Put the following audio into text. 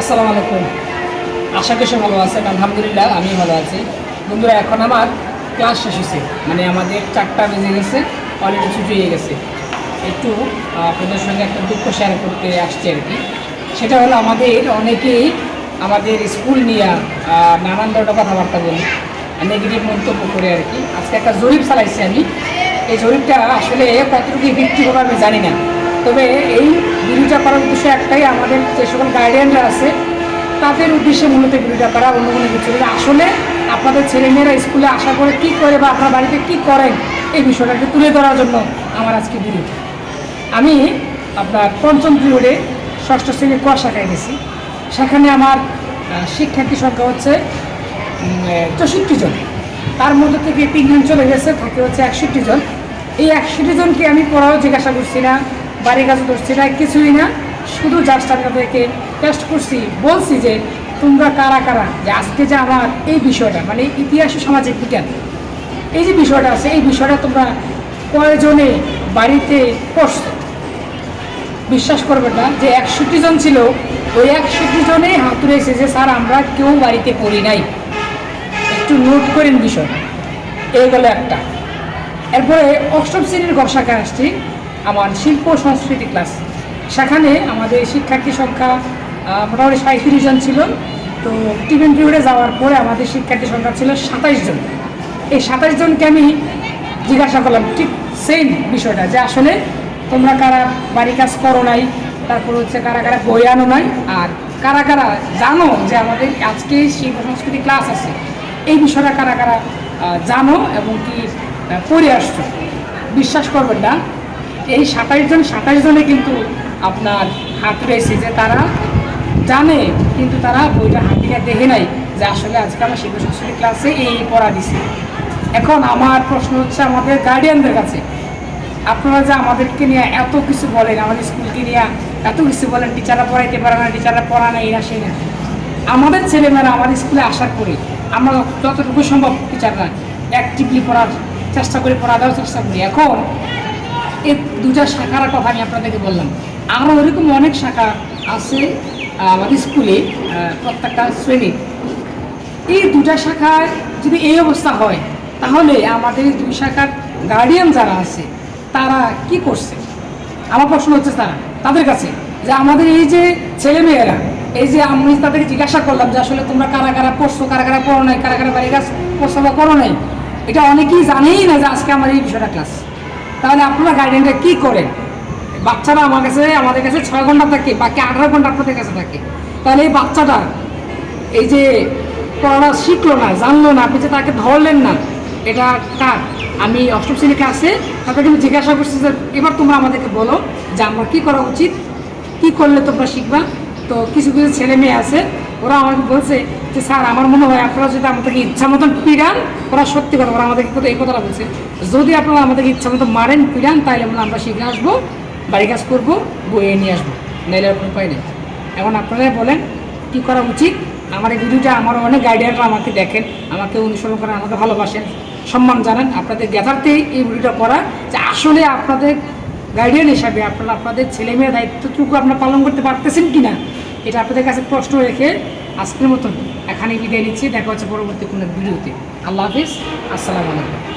আসসালামু আলাইকুম। আশা করি ভালো আছেন। আলহামদুলিল্লাহ আমি ভালো আছি। বন্ধুরা, এখন আমার ক্লাস শেষ হয়েছে মানে আমাদের চারটা বেজে গেছে অলরেডি ছুটি হয়ে গেছে। একটু আপনাদের সঙ্গে একটা দুঃখ শেয়ার করতে আসছি আর কি। সেটা হলো আমাদের অনেকেই আমাদের স্কুল নিয়ে নানান ধরনের কথাবার্তা বলি নেগেটিভ মন্তব্য করে আর কি। আজকে একটা জরিপ চালাইছি আমি। এই জরিপটা আসলে কতটুকু ইফেক্টিভ হবে আমি জানি না। তবে এই ভিডিওটা করার উদ্দেশ্য একটাই, আমাদের যে সকল গার্ডিয়ানরা আছে, তাদের উদ্দেশ্যে মূলত ভিডিওটা করা অন্য কোনো কিছু। আসলে আপনাদের ছেলেমেয়েরা স্কুলে আশা করে কি করে বা আপনার বাড়িতে কি করেন, এই বিষয়টাকে তুলে ধরার জন্য আমার আজকে ভিডিও আমি আপনার পঞ্চম পিরিয়ডে ষষ্ঠ শ্রেণির ক শাখায় গেছি। সেখানে আমার শিক্ষার্থী সংখ্যা হচ্ছে চৌষট্টি জন। তার মধ্যে থেকে তিনজন চলে গেছে, থাকে হচ্ছে একষট্টি জন। এই একষট্টি জনকে আমি পড়াও জিজ্ঞাসা করছি না বাড়ি কাজ করছি না, কিছুই না। শুধু জাস্ট আমি তাদেরকে টেস্ট করছি, বলছি যে তোমরা কারা কারা? যে আজকে যে আমার এই বিষয়টা মানে ইতিহাস সামাজিক বিজ্ঞান, এই যে বিষয়টা আছে, এই বিষয়টা তোমরা কয়জনে বাড়িতে পড়ছো? বিশ্বাস করবেন না, যে একষট্টি জন ছিল, ওই একষট্টি জনে হাত তুলেছে যে, স্যার, আমরা কেউ বাড়িতে পড়ি নাই। একটু নোট করেন বিষয়টা। এই গেল একটা। এরপরে অষ্টম শ্রেণির গবেষাকে আসছি। আমার শিল্প সংস্কৃতি ক্লাস। সেখানে আমাদের শিক্ষার্থী সংখ্যা মোটামুটি সাঁত্রিশ জন ছিল। তো টিফিন পিরিয়ডে যাওয়ার পরে আমাদের শিক্ষার্থী সংখ্যা ছিল সাতাইশ জন। এই সাতাইশ জনকে আমি জিজ্ঞাসা করলাম, ঠিক সেম বিষয়টা যে আসলে তোমরা কারা বাড়ি কাজ করো নাই, তারপর হচ্ছে কারা কারা বই আনো নাই, আর কারা কারা জানো যে আমাদের আজকে শিল্প সংস্কৃতি ক্লাস আছে, এই বিষয়টা কারা কারা জানো এবং কি পড়ে আসছো? বিশ্বাস করবেন না এই সাতাশ জন সাতাশ জনে কিন্তু আপনার হাত রয়েছে যে তারা জানে, কিন্তু তারা বইটা হাতিটা দেখে নাই যে আসলে আজকে আমরা শিল্প সংস্কৃতি ক্লাসে এই এই পড়া দিছি। এখন আমার প্রশ্ন হচ্ছে আমাদের গার্ডিয়ানদের কাছে। আপনারা যে আমাদেরকে নিয়ে এত কিছু বলেন, আমাদের স্কুলকে নিয়ে এত কিছু বলেন, টিচাররা পড়াইতে পারে না, টিচাররা পড়া না এরা সে না। আমাদের ছেলেমেয়েরা আমাদের স্কুলে আসার পরে আমরা যতটুকু সম্ভব টিচাররা অ্যাক্টিভলি পড়ার চেষ্টা করি পড়া দেওয়ার চেষ্টা করি। এখন এই দুটা শাখার কথা আমি আপনাদেরকে বললাম। আরও ওরকম অনেক শাখা আছে আমাদের স্কুলে প্রত্যেকটা শ্রেণির। এই দুটা শাখায় যদি এই অবস্থা হয়, তাহলে আমাদের এই দুই শাখার গার্ডিয়ান যারা আছে, তারা কি করছে? আমার প্রশ্ন হচ্ছে তারা, তাদের কাছে, যে আমাদের এই যে ছেলেমেয়েরা, এই যে আমি তাদেরকে জিজ্ঞাসা করলাম যে আসলে তোমরা কারা কারা পড়ছো, কারা কারা পড়ো নাই, কারা কারা বাড়ি কাজ পড়ছো বা করো নাই, এটা অনেকেই জানেই না যে আজকে আমার এই বিষয়টা ক্লাস তাহলে আপনারা গার্ডিয়ানরা কী করেন? বাচ্চারা আমার কাছে, আমাদের কাছে ছয় ঘণ্টা থাকে, বাকি আঠারো ঘণ্টা আপনাদের কাছে থাকে। তাহলে এই বাচ্চাটা এই যে পড়াটা শিখলো না, জানলো না, আপনি যে তাকে ধরলেন না, এটা কার? আমি অষ্টম শ্রেণি ক্লাসে তাদেরকে আমি জিজ্ঞাসা করছি যে, এবার তোমরা আমাদেরকে বলো যে আমরা কী করা উচিত? কি করলে তোমরা শিখবা? তো কিছু কিছু ছেলে মেয়ে আছে ওরা আমাকে বলছে যে, স্যার, আমার মনে হয় আপনারা যদি আমাদেরকে ইচ্ছা মতন পিড়ান, ওরা সত্যি কথা, ওরা আমাদেরকে এই কথাটা বলছে। যদি আপনারা আমাদেরকে ইচ্ছা মতো মারেন, পিড়ান তাহলে আমরা আমরা শিখে আসব, বাড়ি কাজ করব, বইয়ে নিয়ে আসব। নাইলে কোনো উপায় নেই। এখন আপনারাই বলেন, কি করা উচিত? আমার এই ভিডিওটা, আমার অনেক গাইডিয়ানরা আমাকে দেখেন, আমাকে অনুসরণ করেন, আমাকে ভালোবাসেন, সম্মান জানান। আপনাদের জ্ঞাতার্থেই এই ভিডিওটা করা, যে আসলে আপনাদের গার্ডিয়ান হিসাবে আপনারা, আপনাদের ছেলেমেয়ের দায়িত্বটুকু আপনারা পালন করতে পারতেছেন কি না এটা আপনাদের কাছে প্রশ্ন রেখে আজকের মতন এখানে বিদায় নিচ্ছি। দেখা হচ্ছে পরবর্তী কোনো ভিডিওতে। আল্লাহ হাফিজ। আসসালামু আলাইকুম।